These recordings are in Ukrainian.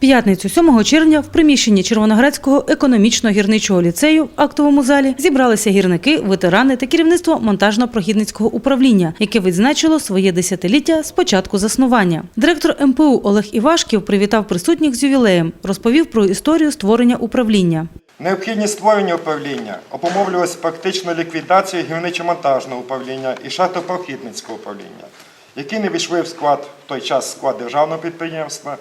П'ятницю 7 червня в приміщенні Червоноградського економічно-гірничого ліцею в актовому залі зібралися гірники, ветерани та керівництво монтажно-прохідницького управління, яке відзначило своє десятиліття з початку заснування. Директор МПУ Олег Івашків привітав присутніх з ювілеєм, розповів про історію створення управління. Необхідність створення управління обумовлювалася практично ліквідацією гірничо-монтажного управління і шахтопрохідницького управління, які не війшли в склад в той час склад державного підприємства,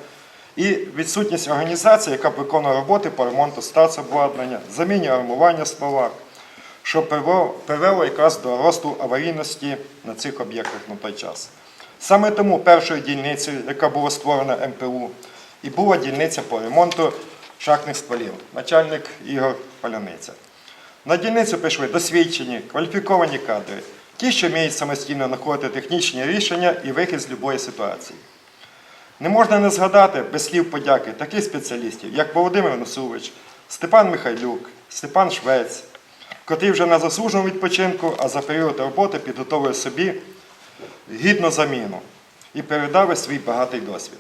і відсутність організації, яка б виконувала роботи по ремонту стацобладнання, заміні армування ствола, що привело, якраз до росту аварійності на цих об'єктах на той час. Саме тому першою дільницею, яка була створена МПУ, і була дільниця по ремонту шахтних стволів, начальник Ігор Паляниця. На дільницю прийшли досвідчені, кваліфіковані кадри, ті, що вміють самостійно знаходити технічні рішення і вихід з будь-якої ситуації. Не можна не згадати без слів подяки таких спеціалістів, як Володимир Носович, Степан Михайлюк, Степан Швець, котрі вже на заслуженому відпочинку, а за період роботи підготовили собі гідну заміну і передали свій багатий досвід.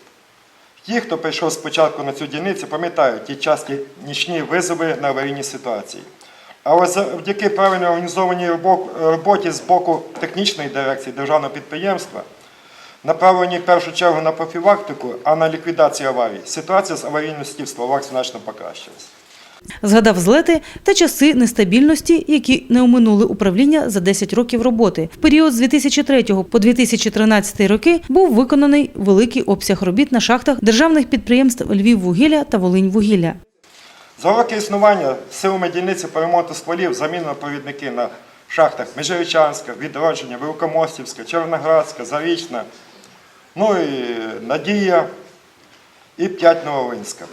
Ті, хто прийшов спочатку на цю дільницю, пам'ятають ті часті нічні визови на аварійні ситуації. Але завдяки правильно організованій роботі з боку технічної дирекції державного підприємства, направленій в першу чергу на профілактику, а на ліквідацію аварій, ситуація з аварійності в словах значно покращилась. Згадав злети та часи нестабільності, які не оминули управління за 10 років роботи. В період з 2003 по 2013 роки був виконаний великий обсяг робіт на шахтах державних підприємств Львіввугілля та Волиньвугілля. За роки існування силами дільниці по ремонту стволів замінено провідники на шахтах Межирічанська, Відродження, Великомостівська, Червоноградська, Зарічна, ну і Надія і 5 Нововинська.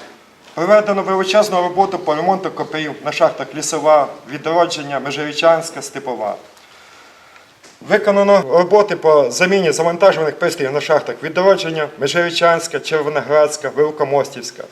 Проведено величезну роботу по ремонту копів на шахтах Лісова, Відродження, Межирічанська, Степова. Виконано роботи по заміні завантажуваних пристроїв на шахтах Відродження, Межирічанська, Червоноградська, Великомостівська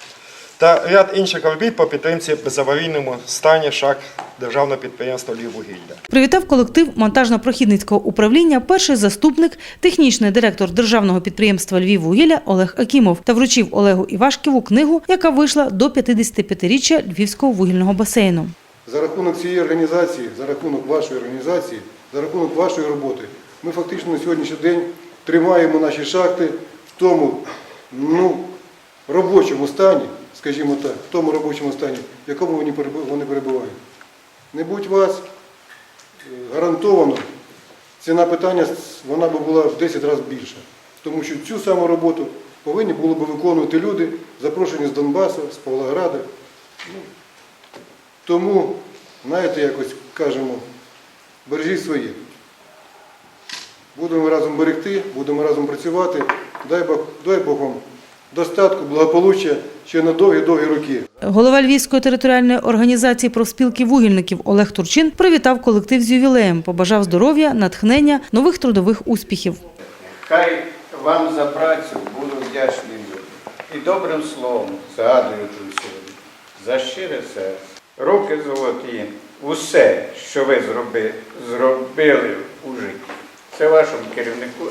та ряд інших робіт по підтримці безаварійному стані шахт державного підприємства «Львіввугілля». Привітав колектив монтажно-прохідницького управління перший заступник, технічний директор державного підприємства Львіввугілля Олег Акімов та вручив Олегу Івашківу книгу, яка вийшла до 55-річчя Львівського вугільного басейну. За рахунок цієї організації, за рахунок вашої організації, за рахунок вашої роботи, ми фактично на сьогоднішній день тримаємо наші шахти в тому ну, робочому стані, скажімо так, в тому робочому стані, в якому вони перебувають. Не будь вас, е, гарантовано, ціна питання вона б була в 10 разів більша. Тому що цю саму роботу повинні були б виконувати люди, запрошені з Донбасу, з Павлограда. Ну, тому, знаєте, якось кажемо, бережіть своє. Будемо разом берегти, будемо разом працювати. Дай Бог, дай Бог вам достатку, благополуччя ще на довгі-довгі роки. Голова Львівської територіальної організації профспілки вугільників Олег Турчин привітав колектив з ювілеєм, побажав здоров'я, натхнення, нових трудових успіхів. Хай вам за працю буду вдячний. І добрим словом згадують сьогодні за щире серце. Руки золоті, усе, що ви зроби, зробили у житті. Це вашому керівнику.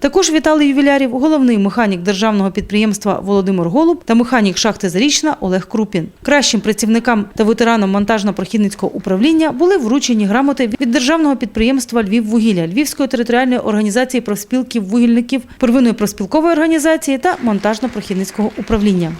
Також вітали ювілярів головний механік державного підприємства Володимир Голуб та механік шахти Зарічна Олег Крупін. Кращим працівникам та ветеранам монтажно-прохідницького управління були вручені грамоти від державного підприємства Львіввугілля, Львівської територіальної організації профспілків вугільників, первинної профспілкової організації та монтажно-прохідницького управління.